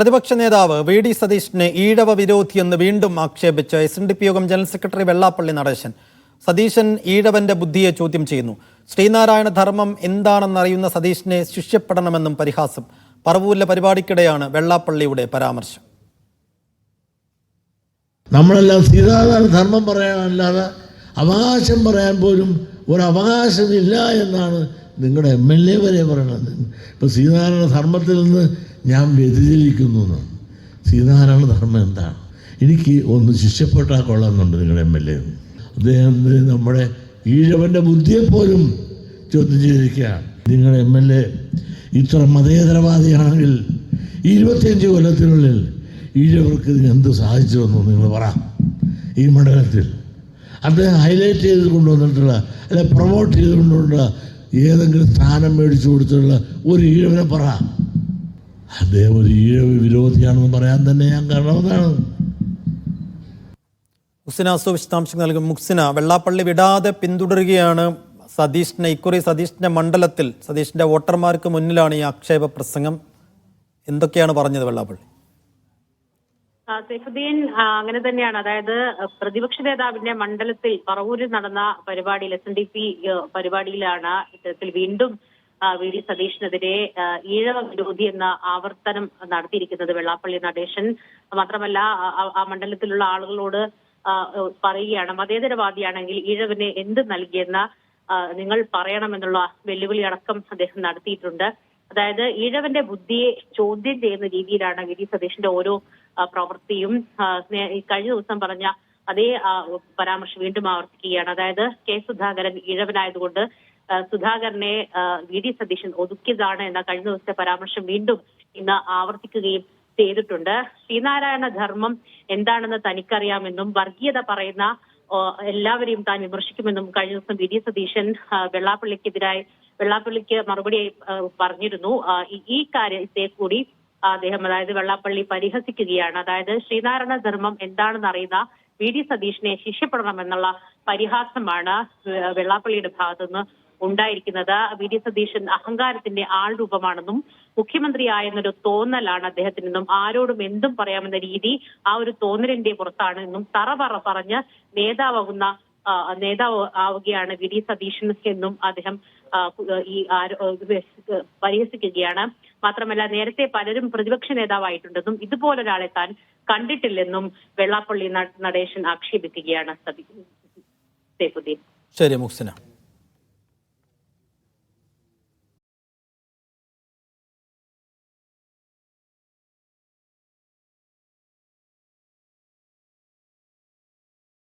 പ്രതിപക്ഷ നേതാവ് V D സതീഷിനെ ഈഴവ വിരോധിയെന്ന് വീണ്ടും ആക്ഷേപിച്ച് എസ് എൻ ഡി പി യോഗം ജനറൽ സെക്രട്ടറി വെള്ളാപ്പള്ളി നടേശൻ. സതീശൻ ഈഴവന്റെ ബുദ്ധിയെ ചോദ്യം ചെയ്യുന്നു. ശ്രീനാരായണ ധർമ്മം എന്താണെന്നറിയുന്ന സതീഷിനെ ശിഷ്യപ്പെടണമെന്നും പരിഹാസം. പറവൂരിലെ പരിപാടിക്കിടെയാണ് വെള്ളാപ്പള്ളിയുടെ പരാമർശം. നമ്മളെല്ലാം സീതാധാര ധർമ്മം പറയാനല്ലാതെ അവകാശം പറയാൻ പോലും ഒരു അവകാശമില്ല എന്നാണ് നിങ്ങളുടെ എം എൽ എ വരെ പറയണത് ഇപ്പോൾ സീതാരായണ ധർമ്മത്തിൽ നിന്ന് ഞാൻ വ്യതിചലിക്കുന്നു സീതാരായണ ശ്രീനാരായണ ധർമ്മം എന്താണ്? എനിക്ക് ഒന്ന് ശിക്ഷപ്പെട്ടാൽ കൊള്ളാമെന്നുണ്ട് നിങ്ങളുടെ എം എൽ എ. അദ്ദേഹം നമ്മുടെ ഈഴവന്റെ ബുദ്ധിയെപ്പോലും ചോദ്യം ചെയ്തിരിക്കുകയാണ്. നിങ്ങളുടെ എം എൽ എ ഇത്ര മതേതരവാദിയാണെങ്കിൽ ഇരുപത്തിയഞ്ച് കൊല്ലത്തിനുള്ളിൽ ഈഴവർക്ക് എന്ത് സാധിച്ചു എന്ന് നിങ്ങൾ പറ. ഈ മണ്ഡലത്തിൽ. അദ്ദേഹം ഹൈലൈറ്റ് ചെയ്ത് കൊണ്ടുവന്നിട്ടുള്ള അല്ലെ പ്രൊമോട്ട് ചെയ്ത് കൊണ്ടുള്ള ഏതെങ്കിലും സ്ഥാനം മേടിച്ചു കൊടുത്തിട്ടുള്ള ഒരു ഈഴവനെ പറ. അദ്ദേഹം ഒരു ഈഴവ് വിരോധിയാണെന്ന് പറയാൻ തന്നെ ഞാൻ കാരണമെന്നാണ് മുക്സിന അസു വിശദാംശങ്ങൾ നൽകും. മുക്സിന വെള്ളാപ്പള്ളി വിടാതെ പിന്തുടരുകയാണ് സതീഷിനെ ഇക്കുറി സതീഷിന്റെ മണ്ഡലത്തിൽ. സതീഷിന്റെ വോട്ടർമാർക്ക് മുന്നിലാണ് ഈ ആക്ഷേപ പ്രസംഗം. എന്തൊക്കെയാണ് പറഞ്ഞത് വെള്ളാപ്പള്ളി? സൈഫുദ്ദീൻ അങ്ങനെ തന്നെയാണ്. അതായത് പ്രതിപക്ഷ നേതാവിന്റെ മണ്ഡലത്തിൽ പറവൂരിൽ നടന്ന പരിപാടിയിൽ എസ് എൻ ഡി പി പരിപാടിയിലാണ് ഇത്തരത്തിൽ വീണ്ടും വി. ഡി. സതീഷിനെതിരെ ഈഴവ വിരോധി എന്ന ആവർത്തനം നടത്തിയിരിക്കുന്നത് വെള്ളാപ്പള്ളി നടേശൻ. മാത്രമല്ല ആ- മണ്ഡലത്തിലുള്ള ആളുകളോട് പറയുകയാണ് മതേതരവാദിയാണെങ്കിൽ ഈഴവിന് എന്ത് നൽകിയെന്ന നിങ്ങൾ പറയണമെന്നുള്ള വെല്ലുവിളി അടക്കം അദ്ദേഹം നടത്തിയിട്ടുണ്ട്. അതായത് ഈഴവന്റെ ബുദ്ധിയെ ചോദ്യം ചെയ്യുന്ന രീതിയിലാണ് വി ഡി സതീഷിന്റെ ഓരോ പ്രവൃത്തിയും കഴിഞ്ഞ ദിവസം പറഞ്ഞ അതേ പരാമർശം വീണ്ടും ആവർത്തിക്കുകയാണ്. അതായത് കെ സുധാകരൻ ഈഴവനായതുകൊണ്ട് സുധാകരനെ വി ഡി സതീശൻ ഒതുക്കിയതാണ് എന്ന കഴിഞ്ഞ ദിവസത്തെ പരാമർശം വീണ്ടും ഇന്ന് ആവർത്തിക്കുകയും ചെയ്തിട്ടുണ്ട്. ശ്രീനാരായണ ധർമ്മം എന്താണെന്ന് തനിക്കറിയാമെന്നും വർഗീയത പറയുന്ന എല്ലാവരെയും താൻ വിമർശിക്കുമെന്നും കഴിഞ്ഞ ദിവസം വി ഡി സതീശൻ വെള്ളാപ്പള്ളിക്കെതിരായി വെള്ളാപ്പള്ളിക്ക് മറുപടി പറഞ്ഞിരുന്നു. ഈ- കാര്യത്തെ കൂടി അദ്ദേഹം അതായത് വെള്ളാപ്പള്ളി പരിഹസിക്കുകയാണ്. അതായത് ശ്രീനാരായണ ധർമ്മം എന്താണെന്ന് അറിയുന്ന വി. ഡി. സതീഷിനെ ശിക്ഷപ്പെടണമെന്നുള്ള പരിഹാസമാണ് വെള്ളാപ്പള്ളിയുടെ ഭാഗത്തുനിന്ന് ഉണ്ടായിരിക്കുന്നത്. വി. ഡി. സതീശൻ അഹങ്കാരത്തിന്റെ ആൾ രൂപമാണെന്നും മുഖ്യമന്ത്രിയായെന്നൊരു തോന്നലാണ് അദ്ദേഹത്തിനെന്നും ആരോടും എന്തും പറയാമെന്ന രീതി ആ ഒരു തോന്നലിന്റെ പുറത്താണ് എന്നും തറപറ പറഞ്ഞ് നേതാവാകുന്ന നേതാവ് ആവുകയാണ് വി ഡി സതീശൻ എന്നും അദ്ദേഹം ഈ പരിഹസിക്കുകയാണ്. മാത്രമല്ല നേരത്തെ പലരും പ്രതിപക്ഷ നേതാവായിട്ടുണ്ടെന്നും ഇതുപോലൊരാളെ താൻ കണ്ടിട്ടില്ലെന്നും വെള്ളാപ്പള്ളി നടേശൻ ആക്ഷേപിക്കുകയാണ് സതി ശരി